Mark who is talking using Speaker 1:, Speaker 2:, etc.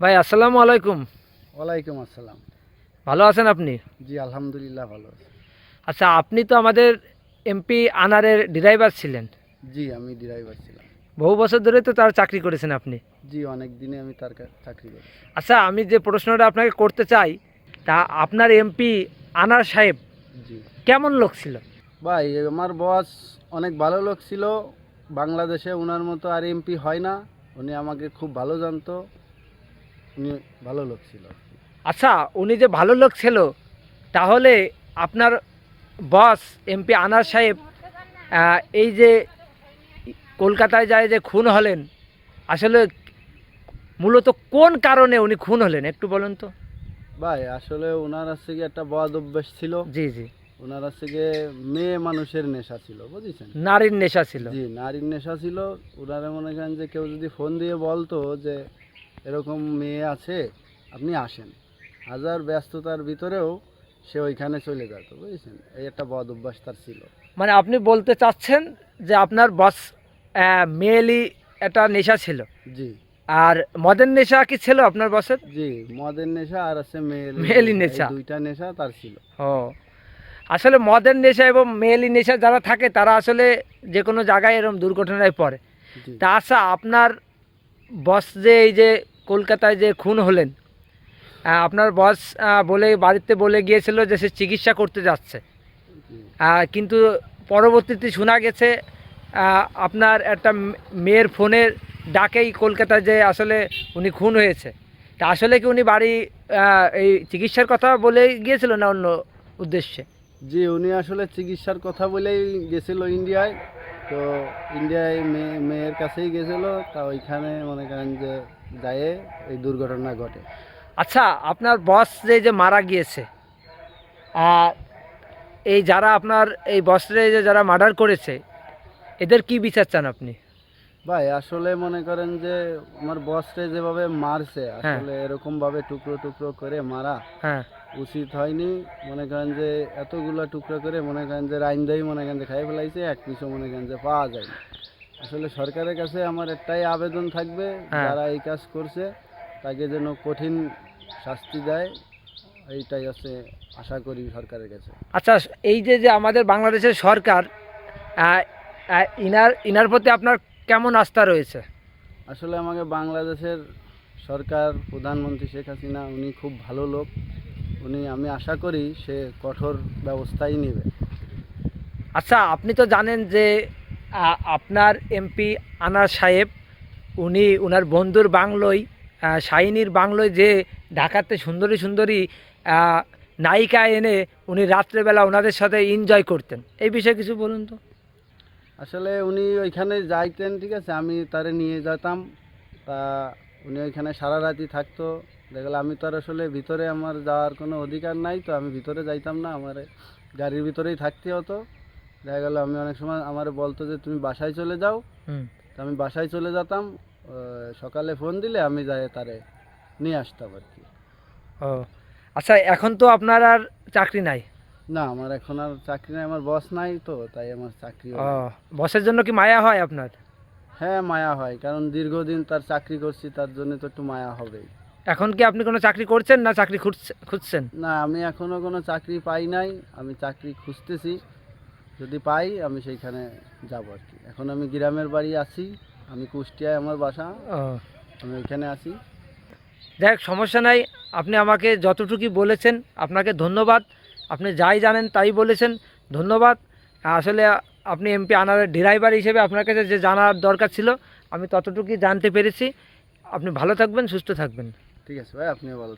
Speaker 1: ভাই আসসালামু আলাইকুম।
Speaker 2: ওয়ালাইকুম আসসালাম।
Speaker 1: ভালো আছেন আপনি?
Speaker 2: জি আলহামদুলিল্লাহ ভালো আছি।
Speaker 1: আচ্ছা আপনি তো আমাদের এমপি আনারের ড্রাইভার ছিলেন।
Speaker 2: জি আমি ড্রাইভার ছিলাম।
Speaker 1: বহু বছর ধরে তো তার চাকরি করেছেন আপনি।
Speaker 2: জি অনেক দিনে আমি তার চাকরি করি
Speaker 1: আচ্ছা আমি যে প্রশ্নটা আপনাকে করতে চাই তা আপনার এমপি আনার সাহেব
Speaker 2: জি।
Speaker 1: কেমন লোক ছিল?
Speaker 2: ভাই আমার বস অনেক ভালো লোক ছিল। বাংলাদেশে ওনার মতো আর এমপি হয় না। উনি আমাকে খুব ভালো জানতো। উনি ভালো লোক ছিল
Speaker 1: আচ্ছা উনি যে ভালো লোক ছিল তাহলে আপনার বস এমপি আনার সাহেব এই যে কলকাতায় যায় যে খুন হলেন আসলে মূলত কোন কারণে উনি খুন হলেন একটু বলুন তো?
Speaker 2: ভাই আসলে ওনার হচ্ছে গিয়ে একটা বদ অভ্যেস ছিল।
Speaker 1: জি জি।
Speaker 2: ওনার হচ্ছে গিয়ে মেয়ে মানুষের নেশা ছিল বুঝেছেন?
Speaker 1: নারীর নেশা ছিল।
Speaker 2: জি নারীর নেশা ছিল। ওনারা মনে করেন যে কেউ যদি ফোন দিয়ে বলতো যে এরকম মেয়ে আছে আপনি আসেন। হাজার ব্যস্ততার ভিতরেও সে ওইখানে চলে যেত বুঝেছেন? এই একটা বদ অভ্যাস তার ছিল।
Speaker 1: মানে আপনি বলতে চাচ্ছেন যে আপনার বস মেয়েলি একটা নেশা ছিল?
Speaker 2: জি।
Speaker 1: আর মদের নেশা কি ছিল আপনার বসের?
Speaker 2: জি মদের নেশা আর আছে
Speaker 1: মেয়েলি। নেশা।
Speaker 2: দুইটা নেশা তার ছিল।
Speaker 1: ও। আসলে মদের নেশা এবং মেয়েলি নেশা যারা থাকে তারা আসলে যে কোনো জায়গায় এরকম দুর্ঘটনায় পড়ে। তা আচ্ছা আপনার বস যে এই যে কলকাতায় যে খুন হলেন আপনার বস বলে, বাড়িতে বলে গিয়েছিল যে সে চিকিৎসা করতে যাচ্ছে। কিন্তু পরবর্তীতে শোনা গেছে আপনার একটা মেয়ের ফোনের ডাকেই কলকাতায় যে আসলে উনি খুন হয়েছে। তা আসলে কি উনি বাড়ি এই চিকিৎসার কথা বলে গিয়েছিল না অন্য উদ্দেশ্যে?
Speaker 2: জি, উনি আসলে চিকিৎসার কথা বলেই গেছিল ইন্ডিয়ায়। তো ইন্ডিয়ায় মেয়ে মেয়ের কাছেই গেছিল। তা ওইখানে মনে করেন যে যায় এই দুর্ঘটনা ঘটে
Speaker 1: আচ্ছা আপনার বস যে যে মারা গিয়েছে আর এই যারা আপনার এই বসরে যে যারা মার্ডার করেছে এদের কি বিচার চান আপনি
Speaker 2: ভাই আসলে মনে করেন যে আমার বসরে যেভাবে মারছে
Speaker 1: হ্যাঁ।
Speaker 2: আসলে এরকম ভাবে টুকরো টুকরো করে মারা
Speaker 1: হ্যাঁ
Speaker 2: উচিত হয়নি মনে করেন যে এতগুলো টুকরো করে মনে করেন যে রাইন রাইন্দাই মনে করেন যে খাই ফেলাইছে এক পিছু মনে করেন যে পাওয়া যায়। আসলে সরকারের কাছে আমার একটাই আবেদন থাকবে
Speaker 1: হ্যাঁ।
Speaker 2: যারা এই কাজ করছে তাকে যেন কঠিন শাস্তি দেয় এইটাই হচ্ছে আশা করি সরকারের কাছে।
Speaker 1: আচ্ছা এই যে যে আমাদের বাংলাদেশের সরকার ইনার ইনার প্রতি আপনার কেমন আস্থা রয়েছে?
Speaker 2: আসলে আমাকে বাংলাদেশের সরকার প্রধানমন্ত্রী শেখ হাসিনা উনি খুব ভালো লোক। উনি আমি আশা করি সে কঠোর ব্যবস্থাই নেবে।
Speaker 1: আচ্ছা আপনি তো জানেন যে আপনার এমপি আনার সাহেব, উনি ওনার বন্ধুর বাংলোয় শাহিনীর বাংলোয় যে ঢাকাতে সুন্দরী সুন্দরী নায়িকা এনে উনি রাত্রেবেলা ওনাদের সাথে এনজয় করতেন। এই বিষয়ে কিছু বলুন তো।
Speaker 2: আসলে উনি ওইখানে যাইতেন, ঠিক আছে? আমি তারে নিয়ে যেতাম। তা উনি ওইখানে সারা রাতই থাকতো। দেখলে আমি তো আর আসলে ভিতরে আমার যাওয়ার কোনো অধিকার নাই, তো আমি ভিতরে যাইতাম না, আমার গাড়ির ভিতরেই থাকতে হতো। দেখা গেল আমি অনেক সময় আমার বলতো যে তুমি বাসায় চলে যাও।
Speaker 1: হুম।
Speaker 2: তো আমি বাসায় চলে যেতাম সকালে ফোন দিলে আমি যাই তারে নিয়ে আসতাম আর কি।
Speaker 1: ও আচ্ছা এখন তো আপনার আর চাকরি নাই?
Speaker 2: না আমার এখন আর চাকরি নাই আমার বস নাই তো তাই আমার চাকরি
Speaker 1: ও বসের জন্য কি মায়া হয় আপনার?
Speaker 2: হ্যাঁ মায়া হয় কারণ দীর্ঘদিন তার চাকরি করছি তার জন্য তো একটু মায়া হবেই।
Speaker 1: এখন কি আপনি কোনো চাকরি করছেন না চাকরি খুঁজছে- খুঁজছেন?
Speaker 2: না আমি এখনও কোনো চাকরি পাই নাই আমি চাকরি খুঁজতেছি। যদি পাই আমি সেইখানে যাব আর কি। এখন আমি গ্রামের বাড়ি আছি আমি কুষ্টিয়ায় আমার বাসা আমি ওইখানে আছি।
Speaker 1: দেখ সমস্যা নাই আপনি আমাকে যতটুকু বলেছেন আপনাকে ধন্যবাদ আপনি যাই জানেন তাই বলেছেন ধন্যবাদ। আসলে আপনি এমপি আনার ড্রাইভার হিসেবে আপনার কাছে যে জানার দরকার ছিল আমি ততটুকুই জানতে পেরেছি। আপনি ভালো থাকবেন সুস্থ থাকবেন।
Speaker 2: ঠিক আছে ভাই আপনিও ভালো